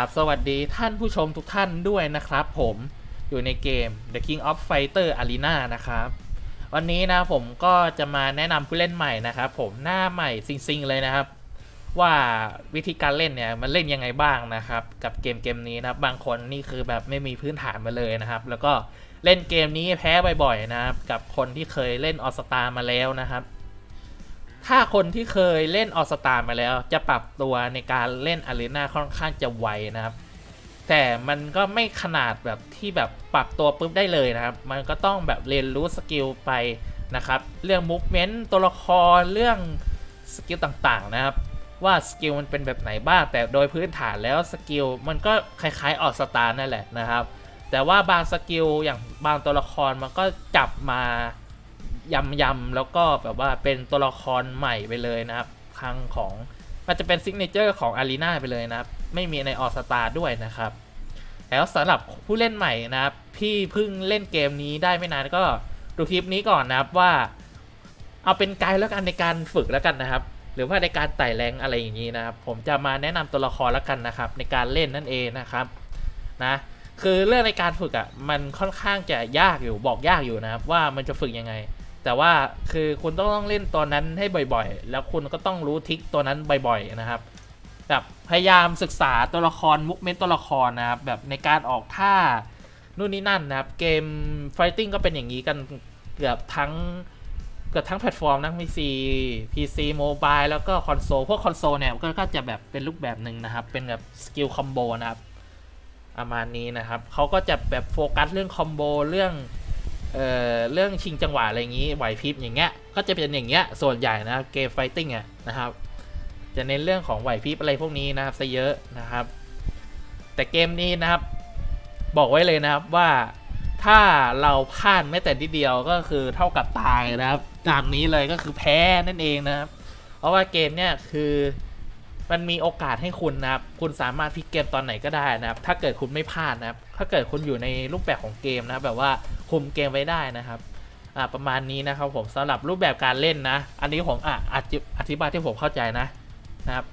ครับสวัสดีท่านผู้ชมทุกท่านด้วยนะครับผมอยู่ในเกม The King of Fighter Arena นะครับ วันนี้นะผมก็จะมาแนะนำผู้เล่นใหม่นะครับ ผมหน้าใหม่ซิงๆเลยนะครับ ว่าวิธีการเล่นเนี่ยมันเล่นยังไงบ้างนะครับ กับเกมเกมนี้นะครับ บางคนนี่คือแบบไม่มีพื้นฐานมาเลยนะครับ แล้วก็เล่นเกมนี้แพ้บ่อยๆนะครับ กับคนที่เคยเล่นออสตามาแล้วนะครับ ถ้าคนที่เคยเล่นออสตามาแล้ว จะปรับตัวในการเล่นอารีนาค่อนข้างจะไวนะครับ แต่มันก็ไม่ขนาดแบบที่แบบปรับตัวปุ๊บได้เลยนะครับ มันก็ต้องแบบเรียนรู้สกิลไปนะครับ เรื่องมูฟเมนต์ตัวละครเรื่องสกิลต่างๆนะครับ ว่าสกิลมันเป็นแบบไหนบ้าง แต่โดยพื้นฐานแล้วสกิลมันก็คล้ายๆออสตานั่นแหละนะครับ แต่ว่าบางสกิลอย่างบางตัวละครมันก็จับมา ยำยำๆแล้วก็แบบว่าเป็นตัวละครใหม่ไปเลยนะครับ ครั้งของมันจะเป็นซิกเนเจอร์ของอารีนาไปเลยนะครับ ไม่มีในออสตาด้วยนะครับ แล้วสำหรับผู้เล่นใหม่นะครับ พี่เพิ่งเล่นเกมนี้ได้ไม่นานก็ดูคลิปนี้ก่อนนะครับว่า เอาเป็นไกด์แล้วกันในการฝึกแล้วกันนะครับ หรือว่าในการไต่แรงอะไรอย่างนี้นะครับ ผมจะมาแนะนำตัวละครแล้วกันนะครับ ในการเล่นนั่นเองนะครับนะคือเรื่องในการฝึกอะ่ะมันค่อนข้างจะยากอยู่บอกยากอยู่นะครับ ว่ามันจะฝึกยังไง แต่ว่าคือคุณต้องเล่นตัวนั้นให้บ่อยๆ แล้วคุณก็ต้องรู้ทิกตัวนั้นบ่อยๆนะครับแบบพยายามศึกษาตัวละครมุกเมนตัวละครนะครับแบบในการออกท่านู่นนี่นั่นนะครับ เกมไฟติ้งก็เป็นอย่างนี้กันเกือบทั้งเกือบทั้งแพลตฟอร์มนะ PC PC โมบายแล้วก็คอนโซลพวกคอนโซลเนี่ยก็ก็จะแบบเป็นรูปแบบหนึ่งนะครับ เป็นแบบสกิลคอมโบนะครับประมาณนี้นะครับเขาก็จะแบบโฟกัสเรื่องคอมโบเรื่อง เอ่อเรื่องชิงจังหวะอะไรอย่างนี้ไหวพริบอย่างเงี้ยก็จะเป็นอย่างเงี้ยส่วนใหญ่นะเกมไฟติ้งอะนะครับ จะเน้นเรื่องของไหวพริบอะไรพวกนี้นะครับซะเยอะนะครับ แต่เกมนี้นะครับ บอกไว้เลยนะครับว่าถ้าเราพลาดแม้แต่นิดเดียวก็คือเท่ากับตายนะครับตามนี้เลยก็คือแพ้นั่นเองนะครับ เพราะว่าเกมเนี่ยคือมันมีโอกาสให้คุณนะครับ คุณสามารถพลิกเกมตอนไหนก็ได้นะครับ ถ้าเกิดคุณไม่พลาดนะครับ ถ้าเกิดคุณอยู่ในรูปแบบของเกมนะแบบว่า คุมเกมไว้ได้นะครับอ่าประมาณนี้นะครับผมสำหรับรูปแบบการเล่นนะ อันนี้ผมอะอธิอธิบายที่ผมเข้าใจนะนะครับ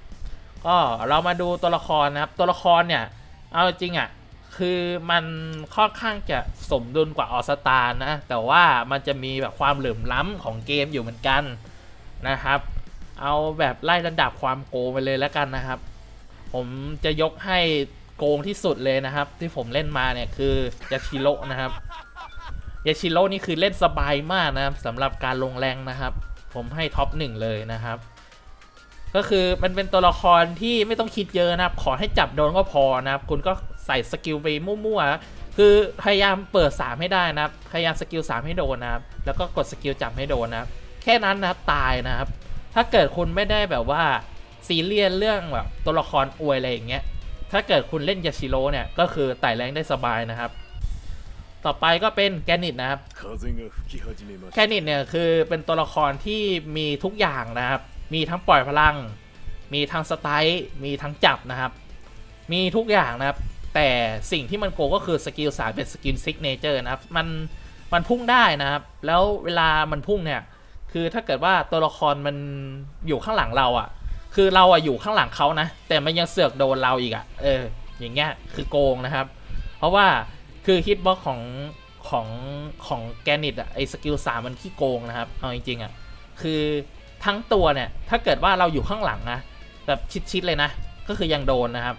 ก็เรามาดูตัวละครนะครับ ตัวละครเนี่ยเอาจริงอะคือมันค่อนข้างจะสมดุลกว่าออสตานะแต่ว่ามันจะมีแบบความเหลื่อมล้ำของเกมอยู่เหมือนกันนะครับ เอาแบบไล่ระดับความโกงไปเลยแล้วกันนะครับ ผมจะยกให้โกงที่สุดเลยนะครับ ที่ผมเล่นมาเนี่ยคือยาชิโร่นะครับ ยาชิโร่นี่คือเล่นสบายมากนะครับสำหรับการลงแรงนะครับ ผมให้ท็อปหนึ่งเลยนะครับ ก็คือมันเป็นตัวละครที่ไม่ต้องคิดเยอะนะครับ ขอให้จับโดนก็พอนะครับ คุณก็ใส่สกิลไปมั่วๆคือพยายามเปิด 3 ให้ได้นะครับ พยายามสกิล3ให้โดนนะครับ แล้วก็กดสกิลจับให้โดนนะครับ แค่นั้นนะครับตายนะครับ ถ้าเกิดคุณไม่ได้แบบว่าซีเรียสเรื่องแบบตัวละครอวยอะไรอย่างเงี้ยถ้าเกิดคุณเล่นยาชิโร่เนี่ยก็คือไต่แรงได้สบายนะครับ ต่อไปก็เป็นแกนิดนะครับ แกนิดเนี่ยคือเป็นตัวละครที่มีทุกอย่างนะครับ มีทั้งปล่อยพลัง มีทั้งสไตล์มีทั้งจับนะครับ มีทุกอย่างนะครับ แต่สิ่งที่มันโกก็คือสกิลสามเป็นสกิลซิกเนเจอร์นะครับ มันมันพุ่งได้นะครับ แล้วเวลามันพุ่งเนี่ย คือถ้าเกิดว่าตัวละครมันอยู่ข้างหลังเราอะ่ะ คือเราอะอยู่ข้างหลังเขานะ แต่มันยังเสือกโดนเราอีกอะ่ะ เออ อย่างเงี้ย คือโกงนะครับ เพราะว่า คือฮิตบ็อกของของของแกนิตอะไอสกิลสามมันขี้โกงนะครับ เอาจริงๆอะคือทั้งตัวเนี่ย ถ้าเกิดว่าเราอยู่ข้างหลังนะแบบชิดๆเลยนะ ก็คือยังโดนนะครับ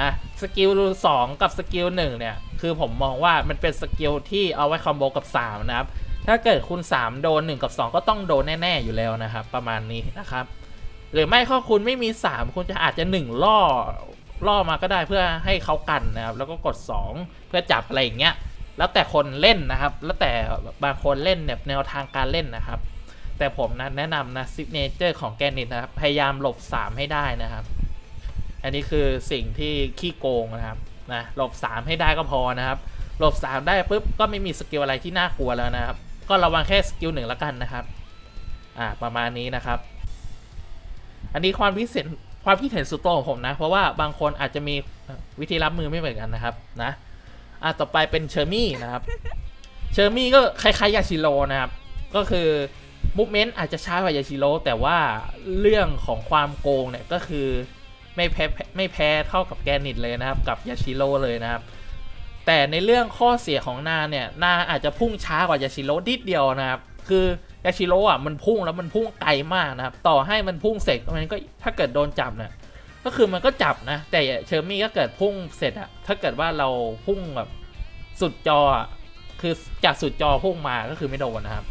นะสกิลสองกับสกิลหนึ่งเนี่ย คือผมมองว่ามันเป็นสกิลที่เอาไว้คอมโบกับสามนะครับ ถ้าเกิดคุณ 3 โดน 1 กับ 2 ก็ต้องโดนแน่ ๆ อยู่แล้วนะครับ ประมาณนี้นะครับ หรือไม่ก็คุณไม่มี 3 คุณจะอาจจะ 1 ล่อ ล่อมาก็ได้เพื่อให้เขากันนะครับแล้วก็กด 2 เพื่อจับอะไรอย่างเงี้ยแล้วแต่คนเล่นนะครับ แล้วแต่บางคนเล่นแบบแนวทางการเล่นนะครับ แต่ผมนะแนะนำนะซิกเนเจอร์ของแกนิตนะครับ พยายามหลบ 3 ให้ได้นะครับ อันนี้คือสิ่งที่ขี้โกงนะครับนะหลบ 3 ให้ได้ก็พอนะครับ หลบ 3 ได้ปุ๊บก็ไม่มีสกิลอะไรที่น่ากลัวแล้วนะครับ ก็ระวังแค่สกิลหนึ่งล้วกันนะครับ อ่าประมาณนี้นะครับ อันนี้ความพิเศษ ความคิดเห็นสุดโต่งของผมนะ เพราะว่าบางคนอาจจะมีวิธีรับมือไม่เหมือนกันนะครับนะอ่าต่อไปเป็นเชอร์มี่นะครับเชอร์มี่ก็คล้ายๆยาชิโร่นะครับ ก็คือมูฟเมนต์อาจจะช้ากว่ายาชิโร่แต่ว่าเรื่องของความโกงเนี่ยก็คือไม่แพ้ไม่แพ้เท่ากับแกนิตเลยนะครับ กับยาชิโร่เลยนะครับ แต่ในเรื่องข้อเสียของนาเนี่ยนาอาจจะพุ่งช้ากว่ายาชิโร่นิดเดียวนะครับ คือ ยาชิโร่อะมันพุ่งแล้วมันพุ่งไกลมากนะครับ ต่อให้มันพุ่งเสร็จมันก็ถ้าเกิดโดนจับเนี่ยก็คือมันก็จับนะ แต่เชอร์มี่ก็เกิดพุ่งเสร็จอะถ้าเกิดว่าเราพุ่งแบบสุดจอคือจากสุดจอพุ่งมาก็คือไม่โดนนะครับ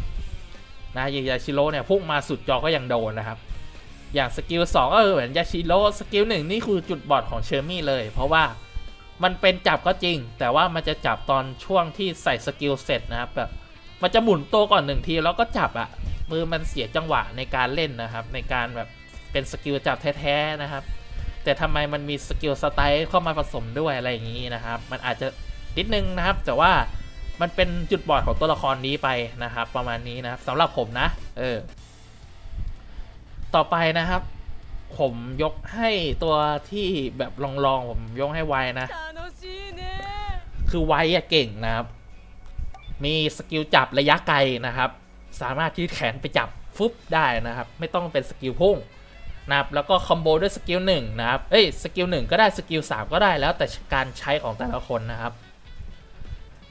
นะอย่างยาชิโร่เนี่ยพุ่งมาสุดจอก็ยังโดนนะครับ อย่างสกิลสองก็เหมือนยาชิโร่สกิลหนึ่งนี่คือจุดบอดของเชอร์มี่เลย เพราะว่ามันเป็นจับก็จริง แต่ว่ามันจะจับตอนช่วงที่ใส่สกิลเสร็จนะครับแบบ มันจะหมุนตัวก่อนหนึ่งทีแล้วก็จับอะมือมันเสียจังหวะในการเล่นนะครับ ในการแบบเป็นสกิลจับแท้ๆนะครับ แต่ทำไมมันมีสกิลสไตล์เข้ามาผสมด้วยอะไรอย่างนี้นะครับ มันอาจจะนิดนึงนะครับ แต่ว่ามันเป็นจุดบอดของตัวละครนี้ไปนะครับ ประมาณนี้นะครับสำหรับผมนะ เออ ต่อไปนะครับ ผมยกให้ตัวที่แบบลองๆผมยกให้ไวนะ คือไวอะเก่งนะครับ มีสกิลจับระยะไกลนะครับ สามารถยืดแขนไปจับฟึบได้นะครับ ไม่ต้องเป็นสกิลพุ่งนะครับแล้วก็คอมโบด้วยสกิลหนึ่งนะครับ เอ้ยสกิลหนึ่งก็ได้สกิลสามก็ได้แล้วแต่การใช้ของแต่ละคนนะครับ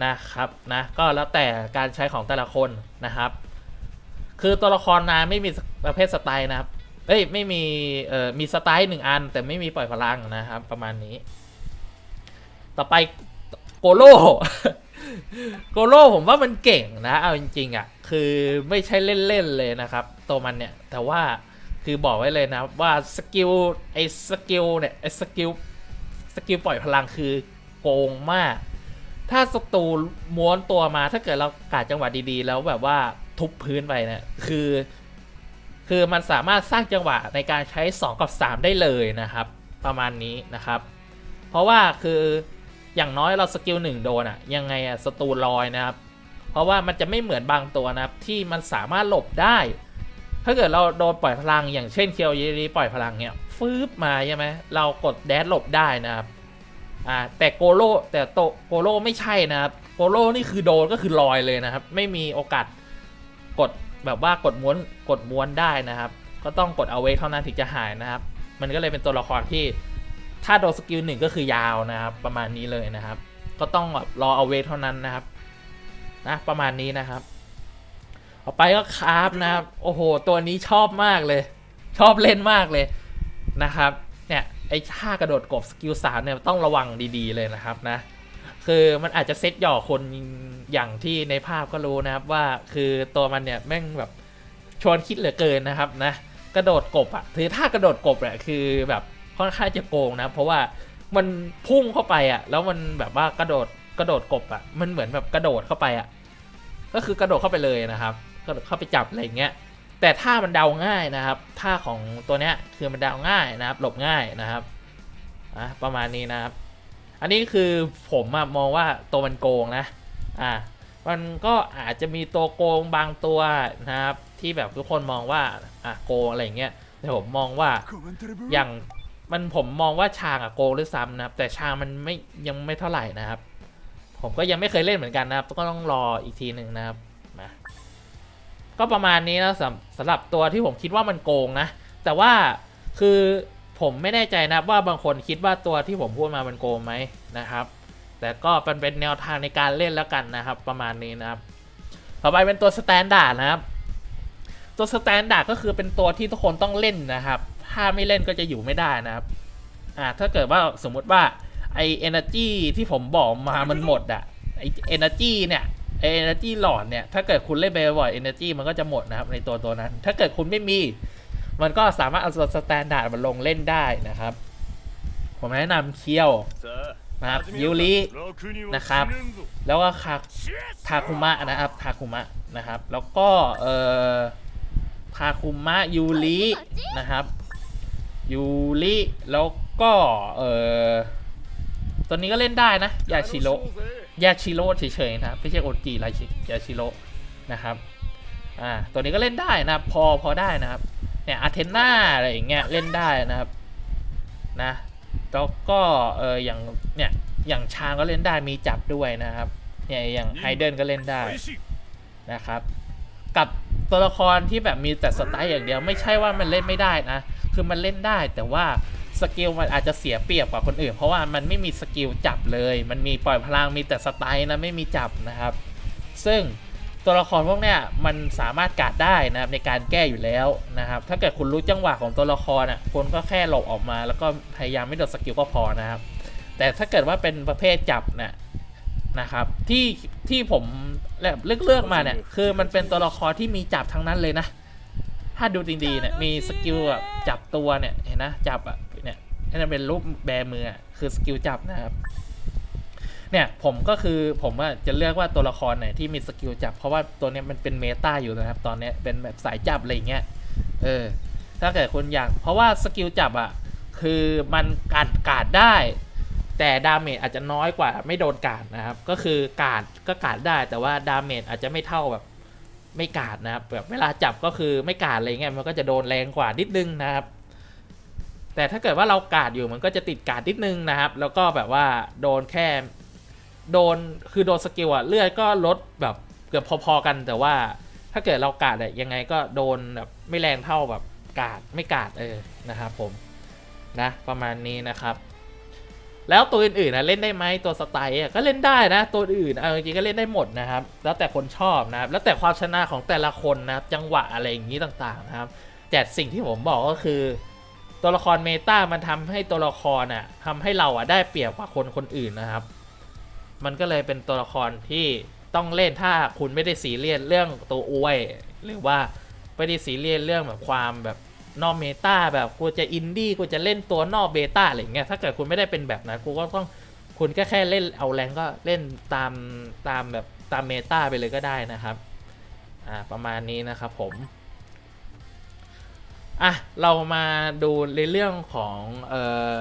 นะครับนะก็แล้วแต่การใช้ของแต่ละคนนะครับ คือตัวละครนาไม่มีประเภทสไตล์นะครับเอ้ยไม่มีเอ่อมีสไตล์หนึ่งอัน แต่ไม่มีปล่อยพลังนะครับ ประมาณนี้ ต่อไปโกโล โกโลผมว่ามันเก่งนะ เอาจริงๆอะ คือไม่ใช่เล่นๆเลยนะครับ ตัวมันเนี่ย แต่ว่าคือบอกไว้เลยนะ ว่าสกิลไอ้สกิลเนี่ยไอ้สกิลสกิลปล่อยพลังคือโกงมาก ถ้าศัตรูม้วนตัวมาถ้าเกิดเรากาดจังหวะดีๆ แล้วแบบว่าทุบพื้นไปเนี่ยคือ คือมันสามารถสร้างจังหวะในการใช้ 2 กับ 3 ได้เลยนะครับ ประมาณนี้นะครับ เพราะว่าคือ อย่างน้อยเราสกิลหนึ่งโดนอะยังไงอะศัตรูลอยนะครับ เพราะว่ามันจะไม่เหมือนบางตัวนะครับ ที่มันสามารถหลบได้ ถ้าเกิดเราโดนปล่อยพลังอย่างเช่นเคียวยีรีปล่อยพลังเนี่ยฟืบมาใช่ไหมเรากดแดดหลบได้นะครับอ่าแต่โกโลแต่โตโกโลไม่ใช่นะครับโกโลนี่คือโดนก็คือลอยเลยนะครับ ไม่มีโอกาสกดแบบว่ากดม้วนกดม้วนได้นะครับ ก็ต้องกดเอาไว้เท่านั้นถึงจะหายนะครับ มันก็เลยเป็นตัวละครที่ ถ้าโดนสกิลหนึ่งก็คือยาวนะครับ ประมาณนี้เลยนะครับ ก็ต้องแบบรอเอาเวทเท่านั้นนะครับ นะประมาณนี้นะครับต่อไปก็คราฟนะครับ โอ้โห ตัวนี้ชอบมากเลย ชอบเล่นมากเลยนะครับ เนี่ยไอ้ท่ากระโดดกบสกิลสามเนี่ยต้องระวังดีๆเลยนะครับนะ คือมันอาจจะเซตหย่อคนอย่างที่ในภาพก็รู้นะครับว่าคือตัวมันเนี่ยแม่งแบบชวนคิดเหลือเกินนะครับนะ กระโดดกบอะ่ะคือถ้ากระโดดกบเนี่ยคือแบบ ค่อนข้างจะโกงนะ เพราะว่ามันพุ่งเข้าไปอะ แล้วมันแบบว่ากระโดดกระโดดกบอะ มันเหมือนแบบกระโดดเข้าไปอะ ก็คือกระโดดเข้าไปเลยนะครับกระโดดเข้าไปจับอะไรเงี้ย แต่ถ้ามันเดาง่ายนะครับท่าของตัวเนี้ยคือมันเดาง่ายนะครับ หลบง่ายนะครับอะประมาณนี้นะครับ อันนี้คือผมมองว่าตัวมันโกงนะอะมันก็อาจจะมีตัวโกงบางตัวนะครับ ที่แบบทุกคนมองว่าอะโกงอะไรเงี้ยแต่ผมมองว่าอย่าง มันผมมองว่าชางอะโกงด้วยซ้ำนะครับแต่ชางมันไม่ยังไม่เท่าไหร่นะครับ ผมก็ยังไม่เคยเล่นเหมือนกันนะครับ ก็ต้องรออีกทีหนึ่งนะครับมาก็ประมาณนี้นะสำสำหรับตัวที่ผมคิดว่ามันโกงนะ แต่ว่าคือผมไม่แน่ใจนะว่าบางคนคิดว่าตัวที่ผมพูดมามันโกงไหมนะครับ แต่ก็เป็นเป็นแนวทางในการเล่นแล้วกันนะครับ ประมาณนี้นะครับ ต่อไปเป็นตัวสแตนดาร์ดนะครับ ตัวสแตนดาร์ดก็คือเป็นตัวที่ทุกคนต้องเล่นนะครับ ถ้าไม่เล่นก็จะอยู่ไม่ได้นะครับอ่าถ้าเกิดว่าสมมุติว่าไอเอเนอร์จีที่ผมบอกมามันหมดอะไอเอเนอร์จีเนี่ยไอเอเนจีหลอดเนี่ยถ้าเกิดคุณเล่นไปบ่อยเอเนอร์จีมันก็จะหมดนะครับในตัวตัวนั้น ถ้าเกิดคุณไม่มี มันก็สามารถเอาสแตนดาร์ดมาลงเล่นได้นะครับ ผมแนะนำเคียวนะครับยูรินะครับ แล้วก็คาทาคุมะนะครับทาคุมะนะครับ แล้วก็เอ่อทาคุมะยูรินะครับ ยูริแล้วก็เออตัวนี้ก็เล่นได้นะ ยาชิโร่ยาชิโร่เฉยๆนะไม่ใช่โอจีไรชิยาชิโร่นะครับอ่าตัวนี้ก็เล่นได้นะพอพอได้นะครับเนี่ยอาเทนนาอะไรอย่างเงี้ยเล่นได้นะครับนะแล้วก็เอออย่างเนี่ยอย่างชางก็เล่นได้มีจับด้วยนะครับเนี่ยอย่างไฮเดนก็เล่นได้นะครับ กับตัวละครที่แบบมีแต่สไตล์อย่างเดียวไม่ใช่ว่ามันเล่นไม่ได้นะ คือมันเล่นได้แต่ว่าสกิลมันอาจจะเสียเปรียบกว่าคนอื่น เพราะว่ามันไม่มีสกิลจับเลย มันมีปล่อยพลังมีแต่สไตล์นะไม่มีจับนะครับ ซึ่งตัวละครพวกเนี้ยมันสามารถกาดได้นะครับในการแก้อยู่แล้วนะครับ ถ้าเกิดคุณรู้จังหวะของตัวละครอะคุณก็แค่หลบออกมา แล้วก็พยายามไม่โดนสกิลก็พอนะครับ แต่ถ้าเกิดว่าเป็นประเภทจับเนี่ยนะครับที่ที่ผมเลือกเลือกมาเนี่ยคือมันเป็นตัวละครที่มีจับทั้งนั้นเลยนะ ถ้าดูดีๆเนี่ยมีสกิลแบบจับตัวเนี่ยเห็นนะจับอะเนี่ยนี่เป็นรูปแบมืออะคือสกิลจับนะครับเนี่ยผมก็คือผมว่าจะเลือกว่าตัวละครไหนที่มีสกิลจับ เพราะว่าตัวเนี้ยมันเป็นเมตาอยู่นะครับ ตอนเนี้ยเป็นแบบสายจับอะไรอย่างเงี้ยเออถ้าเกิดคุณอยาก เพราะว่าสกิลจับอะคือมันการกาดได้ แต่ดาเมจอาจจะน้อยกว่าไม่โดนกาดนะครับ ก็คือกาดก็กาดได้แต่ว่าดาเมจอาจจะไม่เท่าแบบ ไม่กาดนะครับแบบเวลาจับก็คือไม่กาดอะไรเงี้ยมันก็จะโดนแรงกว่านิดนึงนะครับ แต่ถ้าเกิดว่าเรากาดอยู่มันก็จะติดกาดนิดนึงนะครับ แล้วก็แบบว่าโดนแค่โดนคือโดนสกิลอะเลือดก็ลดแบบเกือบพอๆกันแต่ว่าถ้าเกิดเรากาดอะยังไงก็โดนแบบไม่แรงเท่าแบบกาดไม่กาดเออนะครับผมนะประมาณนี้นะครับ แล้วตัวอื่นๆนะเล่นได้ไหมตัวสไตล์อะก็เล่นได้นะ ตัวอื่นเอาจริงๆก็เล่นได้หมดนะครับ แล้วแต่คนชอบนะครับ แล้วแต่ความชนะของแต่ละคนนะครับจังหวะอะไรอย่างนี้ต่างๆนะครับ แต่สิ่งที่ผมบอกก็คือ ตัวละครเมตามันทำให้ตัวละครอะทำให้เราอะได้เปรียบกว่าคนคนอื่นนะครับ มันก็เลยเป็นตัวละครที่ต้องเล่นถ้าคุณไม่ได้สีเรียสเรื่องตัวอวย หรือว่าไม่ได้สีเรียสเรื่องแบบความแบบ นอกเมตาแบบกูจะอินดี้กูจะเล่นตัวนอกเบต้าอะไรอย่างเงี้ยถ้าเกิดคุณไม่ได้เป็นแบบนั้นกูก็ต้องคุณก็แค่เล่นเอาแรงก็เล่นตามตามแบบตามเมตาไปเลยก็ได้นะครับอ่าประมาณนี้นะครับผมอะเรามาดูในเรื่องของเอ่อ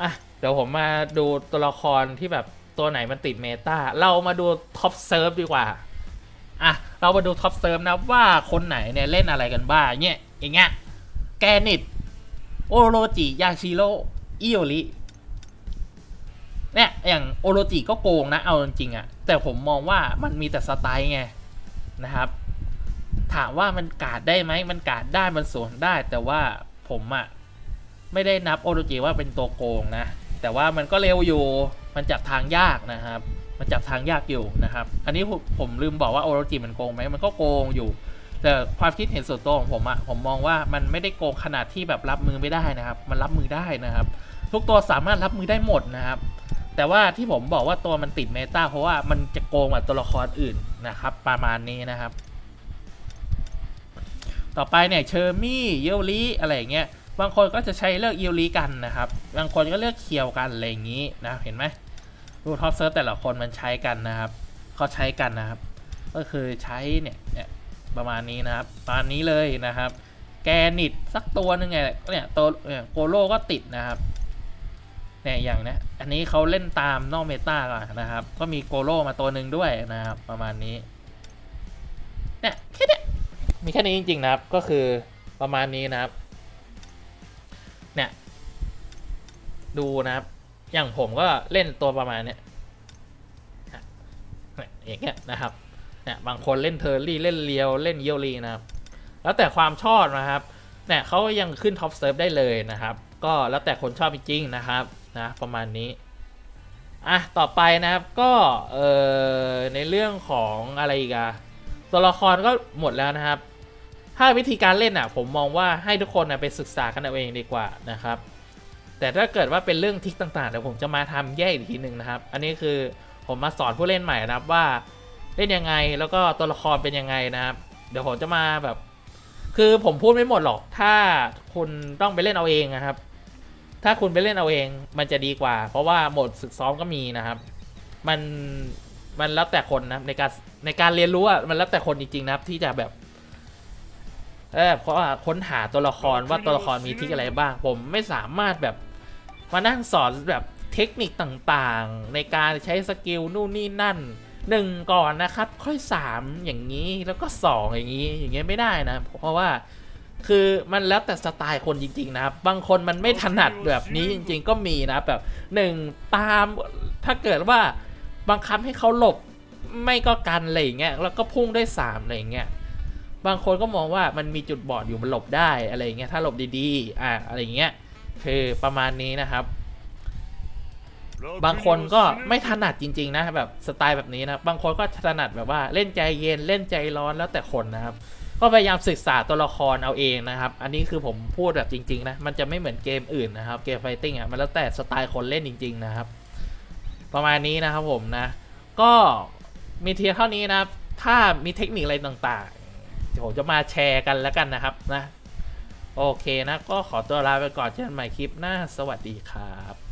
อะเดี๋ยวผมมาดูตัวละครที่แบบตัวไหนมันติดเมตาเรามาดูท็อปเซิร์ฟดีกว่า อะเรามาดูท็อปเซิร์ฟนะว่าคนไหนเนี่ยเล่นอะไรกันบ้างเนี่ยอย่างเงี้ยแกนิดโอโรจิยาชิโร่อิโอริเนี่ยอย่างโอโรจิก็โกงนะเอาจริงๆอะแต่ผมมองว่ามันมีแต่สไตล์ไงนะครับ ถามว่ามันกาดได้ไหมมันกาดได้มันสวนได้ แต่ว่าผมอะไม่ได้นับโอโรจิว่าเป็นตัวโกงนะ แต่ว่ามันก็เร็วอยู่มันจับทางยากนะครับ มันจับทางยากอยู่นะครับ อันนี้ผมลืมบอกว่าโอโรจิมันโกงไหมมันก็โกงอยู่ แต่ความคิดเห็นส่วนตัวของผมอะผมมองว่ามันไม่ได้โกงขนาดที่แบบรับมือไม่ได้นะครับ มันรับมือได้นะครับ ทุกตัวสามารถรับมือได้หมดนะครับ แต่ว่าที่ผมบอกว่าตัวมันติดเมตาเพราะว่ามันจะโกงกว่าตัวละครอื่นนะครับ ประมาณนี้นะครับ ต่อไปเนี่ยเชอร์มี่เยลลี่อะไรอย่างเงี้ยบางคนก็จะใช้เลือกเยลลี่กันนะครับ บางคนก็เลือกเคียวกันอะไรอย่างงี้นะเห็นไหม รูท็อปเซิร์ฟแต่ละคนมันใช้กันนะครับเขาใช้กันนะครับ ก็คือใช้เนี่ยเนี่ยประมาณนี้นะครับประมาณนี้เลยนะครับ แกนิดสักตัวหนึ่งไงเนี่ยตัวเนี่ยโกโลก็ติดนะครับเนี่ยอย่างนี้อันนี้เขาเล่นตามนอกเมตาก่อนนะครับ ก็มีโกโลมาตัวหนึ่งด้วยนะครับ ประมาณนี้เนี่ยแค่นี้มีแค่นี้จริง ๆ นะครับ ก็คือประมาณนี้นะครับ เนี่ย ดูนะครับ อย่างผมก็เล่นตัวประมาณเนี้ยอยอย่างเงี้ยนะครับเนี่ยบางคนเล่นเทอร์รี่เล่นเลียวเล่นเยียวรีนะครับ แล้วแต่ความชอบนะครับเนี่ยเขายังขึ้นท็อปเซิร์ฟได้เลยนะครับ ก็แล้วแต่คนชอบจริงๆนะครับนะประมาณนี้อะต่อไปนะครับก็เอ่อในเรื่องของอะไรอีกอะตัวละครก็หมดแล้วนะครับ ถ้าวิธีการเล่นอะผมมองว่าให้ทุกคนนะไปศึกษากันเอาเองดีกว่านะครับ แต่ถ้าเกิดว่าเป็นเรื่องทิกต่างๆเดี๋ยวผมจะมาทำแยกอีกทีหนึ่งนะครับ อันนี้คือผมมาสอนผู้เล่นใหม่นะครับว่าเล่นยังไงแล้วก็ตัวละครเป็นยังไงนะครับ เดี๋ยวผมจะมาแบบ คือผมพูดไม่หมดหรอก ถ้าคุณต้องไปเล่นเอาเองนะครับ ถ้าคุณไปเล่นเอาเองมันจะดีกว่า เพราะว่าโหมดฝึกซ้อมก็มีนะครับ มันมันแล้วแต่คนนะในการในการเรียนรู้อะมันแล้วแต่คนจริงๆนะครับที่จะแบบเออเพราะว่าค้นหาตัวละครว่าตัวละครมีทิกอะไรบ้าง ผมไม่สามารถแบบ มานั่งสอนแบบเทคนิคต่างๆ ในการใช้สกิลนู่นนี่นั่นหนึ่งก่อนนะครับ ค่อยสามอย่างนี้แล้วก็สองอย่างนี้อย่างเงี้ยไม่ได้นะ เพราะว่าคือมันแล้วแต่สไตล์คนจริง ๆ นะครับ บางคนมันไม่ถนัดแบบนี้จริง ๆ ก็มีนะแบบหนึ่งตามถ้าเกิดว่าบังคับให้เขาหลบไม่ก็กันอะไรอย่างเงี้ยแล้วก็พุ่งได้สามอะไรอย่างเงี้ยบางคนก็มองว่ามันมีจุดบอดอยู่มันหลบได้อะไรอย่างเงี้ยถ้าหลบดีๆอะอะไรอย่างเงี้ย คือประมาณนี้นะครับ บางคนก็ไม่ถนัดจริง ๆ นะแบบสไตล์แบบนี้นะบางคนก็ถนัดแบบว่าเล่นใจเย็นเล่นใจร้อนแล้วแต่คนนะครับ ก็พยายามศึกษาตัวละครเอาเองนะครับ อันนี้คือผมพูดแบบจริง ๆ นะ มันจะไม่เหมือนเกมอื่นนะครับ เกมไฟติ้งอะมันแล้วแต่สไตล์คนเล่นจริง ๆ นะครับ ประมาณนี้นะครับผมนะ ก็มีเทียเท่านี้นะครับ ถ้ามีเทคนิคอะไรต่างๆเดี๋ยวผมจะมาแชร์กันแล้วกันนะครับนะ โอเคนะ ก็ขอตัวลาไปก่อนเจอกันใหม่คลิปหน้า สวัสดีครับ